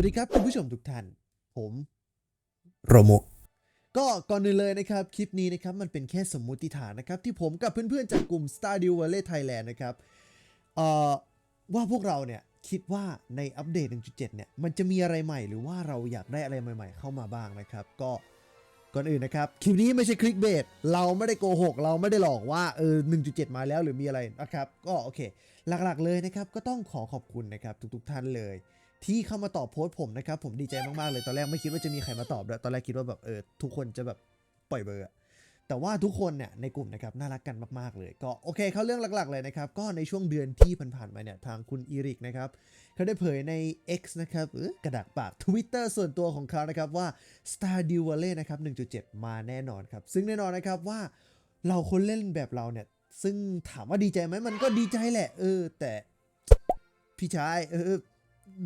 วัสดีครับคุณผู้ชมทุกท่าน ผมโรโมก็ก่อนอื่นเลยนะครับ คลิปนี้นะครับ มันเป็นแค่สมมุติฐานนะครับ ที่ผมกับเพื่อนๆ จากกลุ่ม Stardew Valley Thailand นะครับเอ่อว่าพวกเราเนี่ย คิดว่าในอัปเดต 1.7 เนี่ย มันจะมีอะไรใหม่หรือว่าเราอยากได้อะไรใหม่ ๆ เข้ามาบ้างนะครับ ก็ก่อนอื่นนะครับ คลิปนี้ไม่ใช่คลิกเบสเราไม่ได้โกหก เราไม่ได้หลอกว่าเออ 1.7 มาแล้วหรือมีอะไรนะครับ ก็โอเค หลักๆเลยนะครับ ก็ต้องขอขอบคุณนะครับทุกๆท่านเลย ที่เข้ามาตอบโพสต์ผมนะครับ ผมดีใจมากๆเลยตอนแรกไม่คิดว่าจะมีใครมาตอบด้วยตอนแรกคิดว่าแบบเออทุกคนจะแบบปล่อยเบอร์อแต่ว่าทุกคนเนี่ยในกลุ่มนะครับน่ารักกันมากๆเลย ก็โอเคเข้าเรื่องหลักๆเลยนะครับ ก็ในช่วงเดือนที่ผ่านๆมาเนี่ยทางคุณอีริกนะครับเขาได้เผยใน X นะครับกระดากปาก Twitter ส่วนตัวของเขานะครับว่า Stardew Valley นะครับ 1.7 มาแน่นอนครับ ซึ่งแน่นอนนะครับว่าเราคนเล่นแบบเราเนี่ย ซึ่งถามว่าดีใจไหมมันก็ดีใจแหละ เออ แต่พี่ชายเออ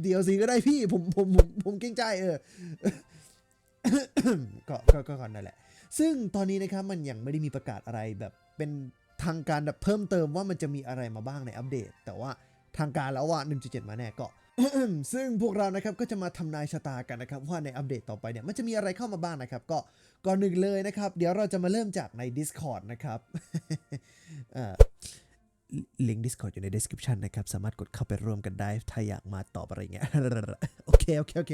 เดี๋ยวสิก็ได้พี่ผมผมผมผมเกรงใจเออก็ก็ก็ก่อนนั่นแหละ ซึ่งตอนนี้นะครับมันยังไม่ได้มีประกาศอะไรแบบเป็นทางการแบบเพิ่มเติมว่ามันจะมีอะไรมาบ้างในอัปเดต แต่ว่าทางการแล้วว่า 1.7 มาแน่ก็ ซึ่งพวกเรานะครับก็จะมาทำนายชะตากันนะครับ ว่าในอัปเดตต่อไปเนี่ยมันจะมีอะไรเข้ามาบ้างนะครับ ก็ก่อนหนึ่งเลยนะครับ เดี๋ยวเราจะมาเริ่มจากใน Discord นะครับ ลิงก์ Discord อยู่ใน description นะครับ สามารถกดเข้าไปร่วมกันได้ ถ้าอยากมาตอบอะไรเงี้ย โอเค โอเค โอเค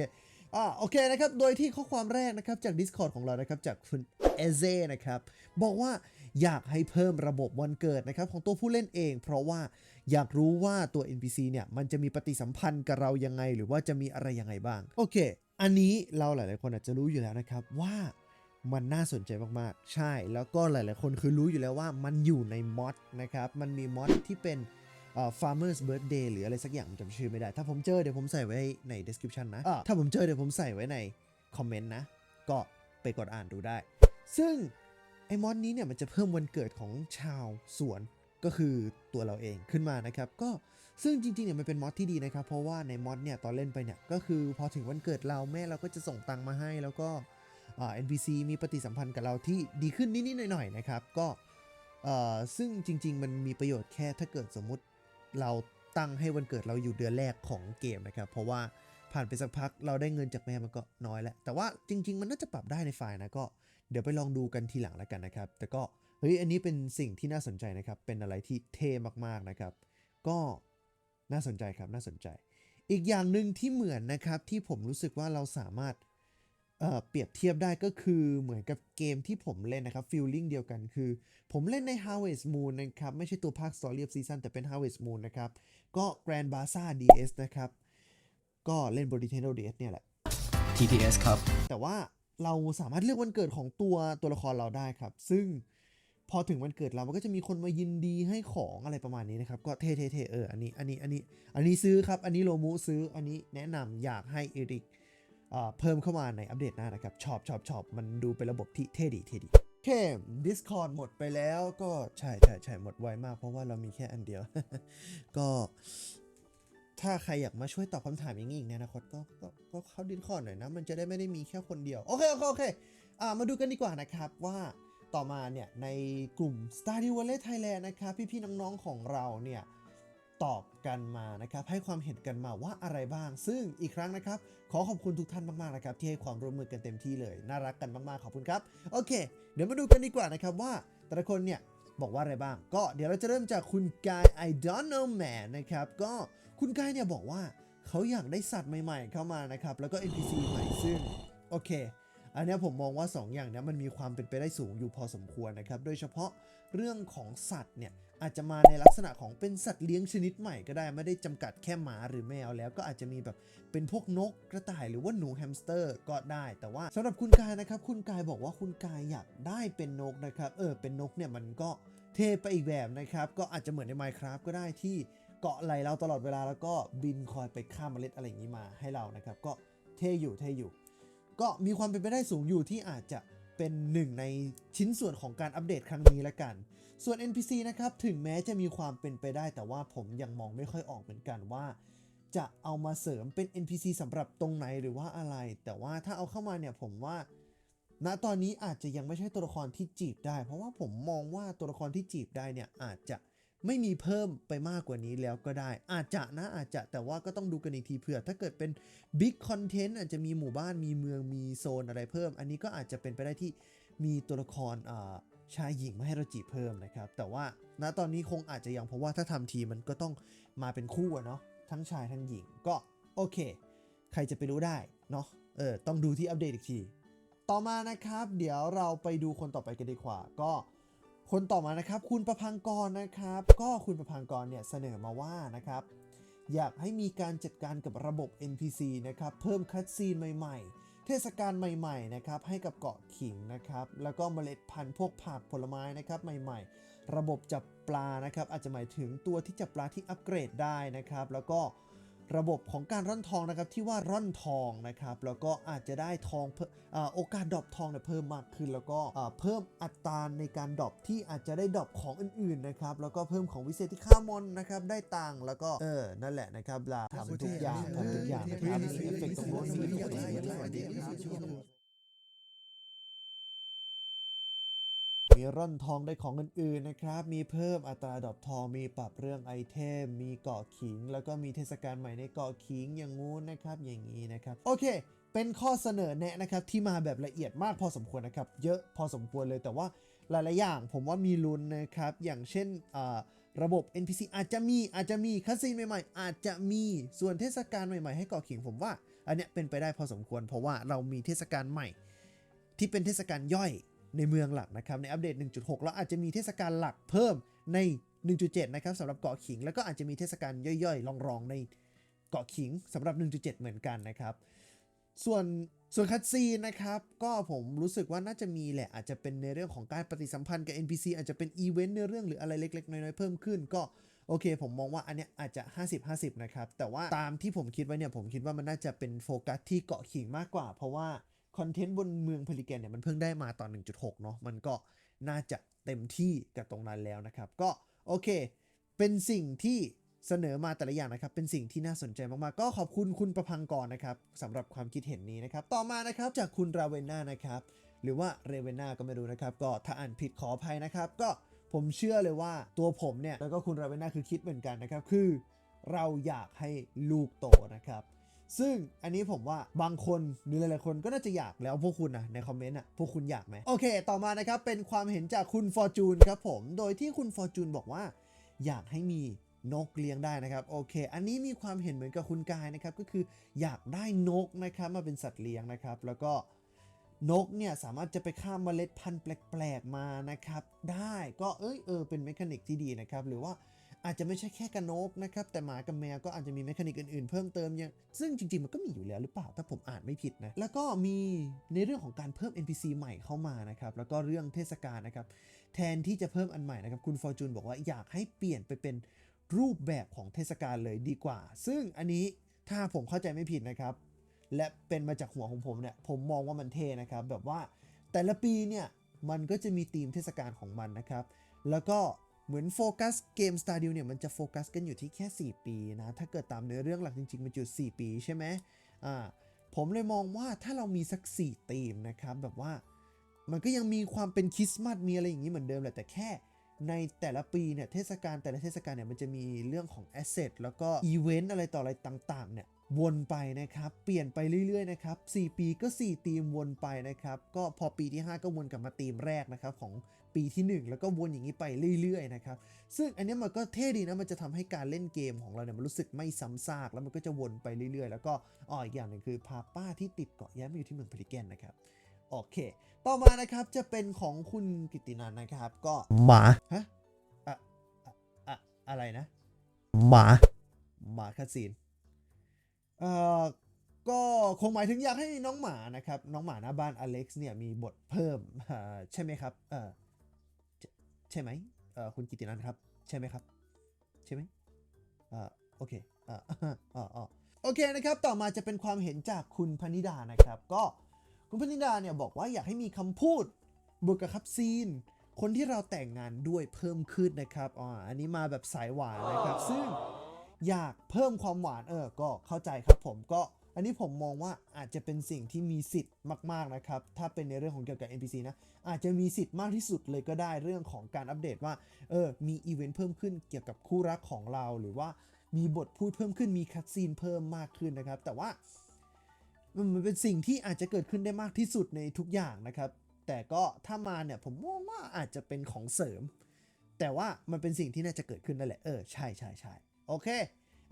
อ่า โอเคนะครับ โดยที่ข้อความแรกนะครับ จาก Discord ของเรานะครับ จากคุณเอเซนะครับ บอกว่าอยากให้เพิ่มระบบวันเกิดนะครับ ของตัวผู้เล่นเอง เพราะว่าอยากรู้ว่าตัว NPC เนี่ย มันจะมีปฏิสัมพันธ์กับเรายังไง หรือว่าจะมีอะไรยังไงบ้าง โอเค อันนี้เราหลาย ๆ คนอาจจะรู้อยู่แล้วนะครับว่า มันน่าสนใจมากๆ ใช่ แล้วก็หลายๆ คนคือรู้อยู่แล้วว่ามันอยู่ในมอดนะครับ มันมีมอดที่เป็นเอ่อ farmers birthday หรืออะไรสักอย่างผมจำชื่อไม่ได้ ถ้าผมเจอเดี๋ยวผมใส่ไว้ใน description นะอะถ้าผมเจอเดี๋ยวผมใส่ไว้ในคอมเมนต์นะ ก็ไปกดอ่านดูได้ ซึ่งไอ้มอดนี้เนี่ยมันจะเพิ่มวันเกิดของชาวสวนก็คือตัวเราเองขึ้นมานะครับ ก็ซึ่งจริงๆเนี่ยมันเป็นมอดที่ดีนะครับ เพราะว่าในมอดเนี่ยตอนเล่นไปเนี่ยก็คือพอถึงวันเกิดเราแม่เราก็จะส่งตังค์มาให้แล้วก็อ่า NPC มีปฏิสัมพันธ์กับเราที่ดีขึ้นนิดๆหน่อยๆนะครับก็ซึ่งจริง ๆ มันมีประโยชน์แค่ถ้าเกิดสมมุติเราตั้งให้วันเกิดเราอยู่เดือนแรกของเกมนะครับ เพราะว่าผ่านไปสักพักเราได้เงินจากแม่มันก็น้อยแล้ว แต่ว่าจริง ๆ มันน่าจะปรับได้ในไฟล์นะก็เดี๋ยวไปลองดูกันทีหลังแล้วกันนะครับ แต่ก็เฮ้ยอันนี้เป็นสิ่งที่น่าสนใจนะครับ เป็นอะไรที่เท่มากๆนะครับ ก็น่าสนใจครับน่าสนใจ อีกอย่างหนึ่งที่เหมือนนะครับที่ผมรู้สึกว่าเราสามารถ เอ่อเปรียบเทียบได้ก็คือเหมือนกับเกมที่ผมเล่นนะครับฟีลลิ่งเดียวกันคือ ผมเล่นใน Harvest Moon นะครับ ไม่ใช่ตัวภาค Story of Season แต่เป็น Harvest Moon นะครับ ก็ Grand Bazaar DS นะครับ ก็เล่นบน Nintendo DS เนี่ยแหละ TTS ครับ แต่ว่าเราสามารถเลือกวันเกิดของตัวตัวละครเราได้ครับ ซึ่งพอถึงวันเกิดเรามันก็จะมีคนมายินดีให้ของอะไรประมาณนี้นะครับ ก็เท่เท่เท่เอออันนี้อันนี้อันนี้อันนี้ซื้อครับ อันนี้โลมูซื้ออันนี้แนะนำอยากให้เอริก เอ่อเพิ่มเข้ามาในอัปเดตหน้านะครับชอบชอบชอบมันดูเป็นระบบที่เท่ดีเท่ดีโอเค Discord หมดไปแล้วก็ใช่ใช่ใช่หมดไวมากเพราะว่าเรามีแค่อันเดียว ก็ถ้าใครอยากมาช่วยตอบคำถามอย่างนี้อีกในอนาคตก็ก็ก็เข้าดินคอร์หน่อยนะ มันจะได้ไม่ได้มีแค่คนเดียว โอเค โอเค โอเคอ่ามาดูกันดีกว่านะครับว่าต่อมาเนี่ย ในกลุ่ม Stardew Valley Thailand นะครับ พี่ๆน้องๆของเราเนี่ย ตอบกันมานะครับ ให้ความเห็นกันมาว่าอะไรบ้าง ซึ่งอีกครั้งนะครับ ขอขอบคุณทุกท่านมากๆนะครับ ที่ให้ความร่วมมือกันเต็มที่เลย น่ารักกันมากๆ ขอบคุณครับ โอเค เดี๋ยวมาดูกันดีกว่านะครับว่าแต่ละคนเนี่ยบอกว่าอะไรบ้าง ก็เดี๋ยวเราจะเริ่มจากคุณกาย I don't know man นะครับ ก็คุณกายเนี่ยบอกว่าเขาอยากได้สัตว์ใหม่ๆ เข้ามานะครับ แล้วก็ NPC ใหม่ซึ่งโอเค อันนี้ผมมองว่า 2 อย่างนี้มันมีความเป็นไปได้สูงอยู่พอสมควรนะครับ โดยเฉพาะเรื่องของสัตว์เนี่ยอาจจะมาในลักษณะของเป็นสัตว์เลี้ยงชนิดใหม่ก็ได้ไม่ได้จำกัดแค่หมาหรือแมวแล้วก็อาจจะมีแบบเป็นพวกนกกระต่ายหรือว่าหนูแฮมสเตอร์ก็ได้ แต่ว่าสำหรับคุณกายนะครับ คุณกายบอกว่าคุณกายอยากได้เป็นนกนะครับเออเป็นนกเนี่ยมันก็เทไปอีกแบบนะครับ ก็อาจจะเหมือนใน Minecraft ก็ได้ที่เกาะไหลเราตลอดเวลาแล้วก็บินคอยไปข้ามเมล็ดอะไรอย่างนี้มาให้เรานะครับ ก็เท่อยู่เท่อยู่ ก็มีความเป็นไปได้สูงอยู่ที่อาจจะเป็นหนึ่งในชิ้นส่วนของการอัปเดตครั้งนี้ละกัน ส่วน NPC นะครับถึงแม้จะมีความเป็นไปได้ แต่ว่าผมยังมองไม่ค่อยออกเหมือนกันว่า จะเอามาเสริมเป็น NPC สำหรับตรงไหนหรือว่าอะไร แต่ว่าถ้าเอาเข้ามาเนี่ยผมว่าณตอนนี้อาจจะยังไม่ใช่ตัวละครที่จีบได้ เพราะว่าผมมองว่าตัวละครที่จีบได้เนี่ยอาจจะ ไม่มีเพิ่มไปมากกว่านี้แล้วก็ได้ อาจจะนะอาจจะแต่ว่าก็ต้องดูกันอีกทีเผื่อ ถ้าเกิดเป็นบิ๊กคอนเทนต์อาจจะมีหมู่บ้านมีเมืองมีโซนอะไรเพิ่ม อันนี้ก็อาจจะเป็นไปได้ที่มีตัวละครชายหญิงมาให้เราจีบเพิ่มนะครับ แต่ว่าณตอนนี้คงอาจจะยังเพราะว่าถ้าทำทีมันก็ต้องมาเป็นคู่เนาะทั้งชายทั้งหญิงก็โอเค ใครจะไปรู้ได้เนาะเออต้องดูที่อัปเดตอีกที ต่อมานะครับ เดี๋ยวเราไปดูคนต่อไปกันดีกว่า ก็ คนต่อมานะครับ คุณประพังกรนะครับ ก็คุณประพังกรเนี่ยเสนอมาว่านะครับ อยากให้มีการจัดการกับระบบ NPC นะครับ เพิ่มคัดซีนใหม่ๆ เทศกาลใหม่ๆนะครับให้กับเกาะขิงนะครับ แล้วก็เมล็ดพันธุ์พวกผักผลไม้นะครับใหม่ๆ ระบบจับปลานะครับอาจจะหมายถึงตัวที่จับปลาที่อัปเกรดได้นะครับ แล้วก็ ระบบของการร่อนทองนะครับที่ว่าร่อนทองนะครับแล้วก็อาจจะได้ทองเพิ่มอ่าโอกาสดรอปทองเนี่ยเพิ่มมากขึ้น แล้วก็อ่าเพิ่มอัตราในการดรอปที่อาจจะได้ดรอปของอื่นๆนะครับแล้วก็เพิ่มของวิเศษที่ค่ามอนนะครับได้ตังค์แล้วก็เออนั่นแหละนะครับลาทำทุกอย่างทำทุกอย่างนะครับมีเอฟเฟกต์ตรงโน้นมีเอฟเฟกต์ตรงนี้ มีร่อนทองได้ของอื่นๆนะครับ มีเพิ่มอัตราดอกทองมีปรับเรื่องไอเทม มีเกาะขิง แล้วก็มีเทศกาลใหม่ในเกาะขิงอย่างงู้นนะครับ อย่างนี้นะครับ โอเคเป็นข้อเสนอแนะนะครับที่มาแบบละเอียดมากพอสมควรนะครับ เยอะพอสมควรเลยแต่ว่าหลาย ๆ อย่างผมว่ามีลุ้นนะครับ อย่างเช่นระบบ NPC อาจจะมีอาจจะมีคัสซีนใหม่ ๆ อาจจะมีส่วนเทศกาลใหม่ ๆ ให้เกาะขิงผมว่า อันเนี้ยเป็นไปได้พอสมควร เพราะว่าเรามีเทศกาลใหม่ ที่เป็นเทศกาลย่อย ในเมืองหลักนะครับ ในอัปเดต 1.6 แล้วอาจจะมีเทศกาลหลักเพิ่มใน 1.7 นะครับสำหรับเกาะขิง แล้วก็อาจจะมีเทศกาลย่อยๆรองๆในเกาะขิงสำหรับ 1.7 เหมือนกันนะครับ ส่วนส่วนคัตซีนนะครับ ก็ผมรู้สึกว่าน่าจะมีแหละ อาจจะเป็นในเรื่องของการปฏิสัมพันธ์กับ NPC อาจจะเป็นอีเวนต์ในเรื่องหรืออะไรเล็ก ๆ น้อยๆเพิ่มขึ้น ก็โอเค ผมมองว่าอันเนี้ยอาจจะ 50-50 นะครับ แต่ว่าตามที่ผมคิดไว้เนี่ยผมคิดว่ามันน่าจะเป็นโฟกัสที่เกาะขิงมากกว่า เพราะว่า คอนเทนต์บนเมืองพลิแกนเนี่ยมันเพิ่งได้มาตอน 1.6 เนาะมันก็น่าจะเต็มที่กับตรงนั้นแล้วนะครับ ก็โอเค เป็นสิ่งที่เสนอมาแต่ละอย่างนะครับ เป็นสิ่งที่น่าสนใจมากๆ ก็ขอบคุณคุณประพังกรนะครับสำหรับความคิดเห็นนี้นะครับ ต่อมานะครับจากคุณราเวน่านะครับ หรือว่าเรเวน่าก็ไม่รู้นะครับ ก็ถ้าอ่านผิดขออภัยนะครับ ก็ผมเชื่อเลยว่าตัวผมเนี่ยแล้วก็คุณราเวน่าคือคิดเหมือนกันนะครับ คือ เราอยากให้ลูกโตนะครับ ซึ่งอันนี้ผมว่าบางคนหรือหลายๆคนก็น่าจะอยากแล้วพวกคุณนะในคอมเมนต์อะพวกคุณอยากไหมโอเค ต่อมานะครับเป็นความเห็นจากคุณฟอร์จูนครับผมโดยที่คุณฟอร์จูนบอกว่า อยากให้มีนกเลี้ยงได้นะครับโอเค อันนี้มีความเห็นเหมือนกับคุณกายนะครับก็คืออยากได้นกนะครับมาเป็นสัตว์เลี้ยงนะครับ แล้วก็นกเนี่ยสามารถจะไปข้ามเมล็ดพันธุ์แปลกๆมานะครับ ได้ก็เอ้ยเออเป็นเมคานิกที่ดีนะครับ หรือว่า อาจจะไม่ใช่แค่กระนกนะครับ แต่หมากับแมวก็อาจจะมีเมคานิกอื่นๆ เพิ่มเติมอย่างซึ่งจริงๆ มันก็มีอยู่แล้วหรือเปล่า ถ้าผมอ่านไม่ผิดนะ แล้วก็มีในเรื่องของการเพิ่ม NPC ใหม่เข้ามานะครับ แล้วก็เรื่องเทศกาลนะครับ แทนที่จะเพิ่มอันใหม่นะครับ คุณฟอร์จูนบอกว่าอยากให้เปลี่ยนไปเป็นรูปแบบของเทศกาลเลยดีกว่า ซึ่งอันนี้ถ้าผมเข้าใจไม่ผิดนะครับ และเป็นมาจากหัวของผมเนี่ย ผมมองว่ามันเท่นะครับ แบบว่าแต่ละปีเนี่ย มันก็จะมีธีมเทศกาลของมันนะครับ แล้วก็ เหมือนโฟกัสเกม s t a r d e w เนี่ยมันจะโฟกัสกันอยู่ที่แค่ 4 ปีนะ ถ้าเกิดตามเนื้อเรื่องหลักจริงๆ มันจุด 4 ปีใช่ไหมอ่าผมเลยมองว่าถ้าเรามีสัก 4 ธีมนะครับ แบบว่ามันก็ยังมีความเป็นคริสต์มาสมีอะไรอย่างนี้เหมือนเดิมแหละแต่แค่ในแต่ละปีเนี่ยเทศกาลแต่ละเทศกาลเนี่ยมันจะมีเรื่องของแอสเซทแล้วก็อีเวนต์อะไรต่ออะไรต่างๆเนี่ย วนไปนะครับ เปลี่ยนไปเรื่อยๆนะครับ4ปีก็4ธีมวนไปนะครับ ก็พอปีที่ 5 ก็วนกลับมาธีมแรกนะครับของปีที่ 1 แล้วก็วนอย่างนี้ไปเรื่อยๆนะครับ ซึ่งอันเนี้ยมันก็เท่ดีนะ มันจะทำให้การเล่นเกมของเราเนี่ยมันรู้สึกไม่ซ้ำซาก แล้วมันก็จะวนไปเรื่อยๆ แล้วก็อ๋ออีกอย่างหนึ่งคือพาป้าที่ติดเกาะย้ายมาอยู่ที่เมืองพลิแกนนะครับโอเค ต่อมานะครับจะเป็นของคุณกิตตินันนะครับ ก็หมาฮะอะอะอะอะไรนะ หมาหมาคาซีน เอ่อก็คงหมายถึงอยากให้น้องหมานะครับ น้องหมาหน้าบ้านอเล็กซ์เนี่ยมีบทเพิ่มใช่ไหมครับเออใช่ไหมเออคุณกิตินันครับ ใช่ไหมครับ ใช่ไหมอ่าโอเคอ่าอ่าอ่าโอเคนะครับ ต่อมาจะเป็นความเห็นจากคุณพนิดานะครับ ก็คุณพนิดาเนี่ยบอกว่าอยากให้มีคำพูดบวกกับคับซีน คนที่เราแต่งงานด้วยเพิ่มขึ้นนะครับอ่าอันนี้มาแบบสายหวานนะครับ ซึ่ง อยากเพิ่มความหวานเออก็เข้าใจครับผมก็อันนนี้ผมมองว่าอาจจะเป็นสิ่งที่มีสิทธิ์มาก ๆ นะครับ ถ้าเป็นในเรื่องของเกี่ยวกับ NPC นะ อาจจะมีสิทธิ์มากที่สุดเลยก็ได้เรื่องของการอัปเดตว่า เออ มีอีเวนต์เพิ่มขึ้นเกี่ยวกับคู่รักของเรา หรือว่ามีบทพูดเพิ่มขึ้น มีคัดซีนเพิ่มมากขึ้นนะครับ แต่ว่ามันเป็นสิ่งที่อาจจะเกิดขึ้นได้มากที่สุดในทุกอย่างนะครับ แต่ก็ถ้ามาเนี่ยผมมองว่าอาจจะเป็นของเสริม แต่ว่ามันเป็นสิ่งที่น่าจะเกิดขึ้นนั่นแหละ เออ ใช่ใช่ใช่ โอเค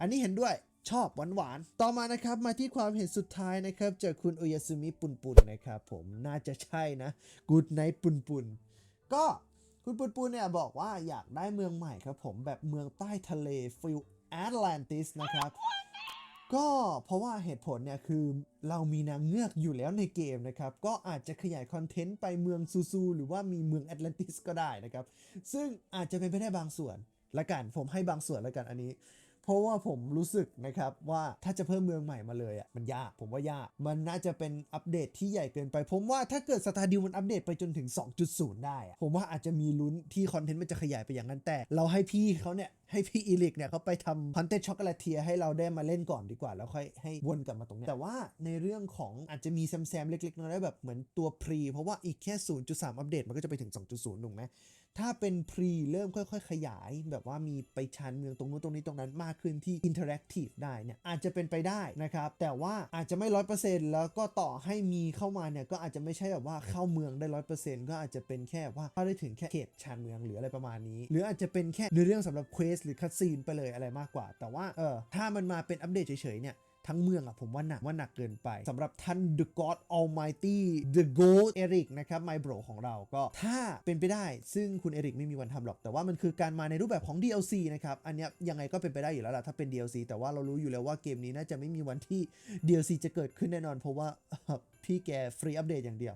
อันนี้เห็นด้วยชอบหวานหวานๆ ต่อมานะครับมาที่ความเห็นสุดท้ายนะครับจากคุณโอยาซึมิปุนปุนนะครับผมน่าจะใช่นะ Good Night ปุนปุนก็คุณปุนปุนเนี่ยบอกว่าอยากได้เมืองใหม่ครับผมแบบเมืองใต้ทะเลฟิลแอตแลนติสนะครับก็เพราะว่าเหตุผลเนี่ยคือเรามีนางเงือกอยู่แล้วในเกมนะครับ ก็อาจจะขยายคอนเทนต์ไปเมืองซูซู หรือว่ามีเมืองแอตแลนติสก็ได้นะครับ ซึ่งอาจจะเป็นไปได้บางส่วน ละกันผมให้บางส่วนละกันอันนี้ เพราะว่าผมรู้สึกนะครับว่าถ้าจะเพิ่มเมืองใหม่มาเลยอะมันยากผมว่ายาก มันน่าจะเป็นอัปเดตที่ใหญ่เกินไป ผมว่าถ้าเกิดสตาดิวมันอัปเดตไปจนถึง 2.0 ได้อะผมว่าอาจจะมีลุ้นที่คอนเทนต์มันจะขยายไปอย่างนั้นแต่ เราให้พี่เขาเนี่ยให้พี่อีลิกเนี่ยเขาไปทำพันเต้ช็อกโกแลตเทียให้เราได้มาเล่นก่อนดีกว่า แล้วค่อยให้วนกลับมาตรงนี้แต่ว่าในเรื่องของอาจจะมีแซมๆเล็กๆน้อยๆแบบเหมือนตัวพรีเพราะว่าอีกแค่ 0.3 อัปเดตมันก็จะไปถึง 2.0ถูกไหม ถ้าเป็นพรีเริ่มค่อย ๆ ขยาย แบบว่ามีไปชานเมืองตรงนู้นตรงนี้ตรงนั้นมากขึ้นที่อินเทอร์แอคทีฟได้เนี่ยอาจจะเป็นไปได้นะครับแต่ว่าอาจจะไม่ร้อยเปอร์เซ็นต์แล้วก็ต่อให้มีเข้ามาเนี่ยก็อาจจะไม่ใช่แบบว่าเข้าเมืองได้ร้อยเปอร์เซ็นต์ก็อาจจะเป็นแค่ว่าเข้าได้ถึงแค่เขตชานเมืองหรืออะไรประมาณนี้ หรืออาจจะเป็นแค่เนื้อเรื่องสำหรับเควสหรือคัดซีนไปเลยอะไรมากกว่า แต่ว่าเออถ้ามันมาเป็นอัปเดตเฉยๆเนี่ย ทั้งเมืองอะผมว่าหนักว่าหนักเกินไปสำหรับท่าน The God Almighty The Goat Eric นะครับ My Bro ของเราก็ถ้าเป็นไปได้ ซึ่งคุณเอริกไม่มีวันทำหรอก แต่ว่ามันคือการมาในรูปแบบของ DLC นะครับ อันนี้ยยังไงก็เป็นไปได้อยู่แล้วล่ะถ้าเป็น DLC แต่ว่าเรารู้อยู่แล้วว่าเกมนี้น่าจะไม่มีวันที่ DLC จะเกิดขึ้นแน่นอน เพราะว่าพี่แกฟรีอัปเดตอย่างเดียว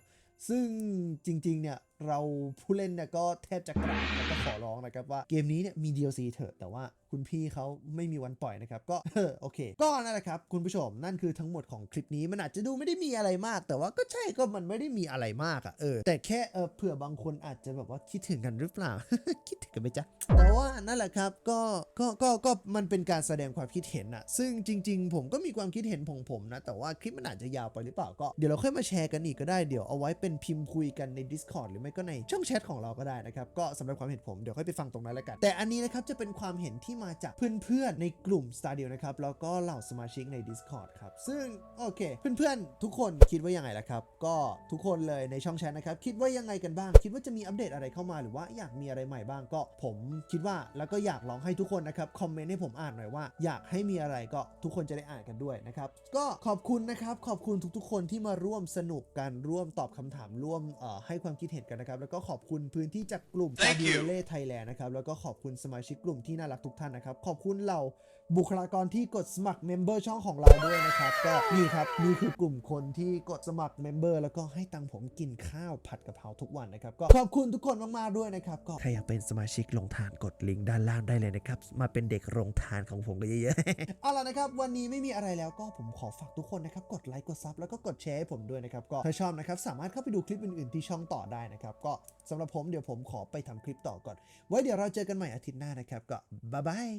ซึ่งจริงๆเนี่ยเราผู้เล่นเนี่ยก็แทบจะกราบแล้วก็ขอร้องนะครับว่าเกมนี้เนี่ยมี DLC เถอะ แต่ว่าคุณพี่เขาไม่มีวันปล่อยนะครับ ก็เออโอเค ก็นั่นแหละครับ คุณผู้ชมนั่นคือทั้งหมดของคลิปนี้มันอาจจะดูไม่ได้มีอะไรมาก แต่ว่าก็ใช่ก็มันไม่ได้มีอะไรมากอะเออแต่แค่เออเผื่อบางคนอาจจะแบบว่าคิดถึงกันหรือเปล่า คิดถึงกันไหมจ๊ะ นั่นแหละครับก็ก็ก็ก็มันเป็นการแสดงความคิดเห็นอะซึ่งจริง ๆ ผมก็มีความคิดเห็นของผมนะ แต่ว่าคลิปมันอาจจะยาวไปหรือเปล่าก็เดี๋ยวเราค่อยมาแชร์กันอีกก็ได้เดี๋ยวเอาไว้เป็นพิมพ์คุยกันใน Discord หรือไม่ก็ในช่องแชทของเราก็ได้นะครับก็สำหรับความเห็นผมเดี๋ยวค่อยไปฟังตรงนั้นแล้วกัน แต่อันนี้นะครับจะเป็นความเห็นที่มาจากเพื่อนๆในกลุ่ม s t a r d i o นะครับแล้วก็เหล่าสมาชิกใน Discord ครับซึ่งโอเค เพื่อนๆ ทุกคนคิดว่ายังไงล่ะครับ ก็ทุกคนเลยในช่องแชทนะครับคิดว่ายังไงกันบ้าง คิดว่าจะมีอัปเดตอะไรเข้ามาหรือว่าอยากมีอะไรใหม่บ้างก็ผมคิดว่าแล้วก็อยากลองให้ทุกคนนะครับคอมเมนต์ให้ผมอ่านหน่อยว่า อยากให้มีอะไรก็ทุกคนจะได้อ่านกันด้วยนะครับก็ขอบคุณนะครับขอบคุณทุกๆ คนที่มาร่วมสนุกกันร่วมตอบคำถามร่วมเอ่อให้ความคิดเห็นกันนะครับแล้วก็ขอบคุณพื้นที่จากกลุ่ม Thank you เล่ไทยแลนด์นะครับแล้วก็ขอบคุณสมาชิกกลุ่มที่น่ารักทุกท่านนะครับขอบคุณเรา บุคลากรที่กดสมัครเมมเบอร์ช่องของเราด้วยนะครับ ก็นี่ครับนี่คือกลุ่มคนที่กดสมัครเมมเบอร์แล้วก็ให้ตังค์ผมกินข้าวผัดกะเพราทุกวันนะครับ ก็ขอบคุณทุกคนมากๆด้วยนะครับก็ใครอยากเป็นสมาชิกลงทานกดลิงก์ด้านล่างได้เลยนะครับ มาเป็นเด็กลงทานของผมกันเยอะๆเอาล่ะนะครับ วันนี้ไม่มีอะไรแล้วก็ผมขอฝากทุกคนนะครับกดไลค์กดซับแล้วก็กดแชร์ให้ผมด้วยนะครับก็ถ้าชอบนะครับสามารถเข้าไปดูคลิปอื่นๆที่ช่องต่อได้นะครับก็สำหรับผมเดี๋ยวผมขอไปทำคลิปต่อก่อน ไว้เดี๋ยวเราเจอกันใหม่อาทิตย์หน้านะครับก็บ๊ายบาย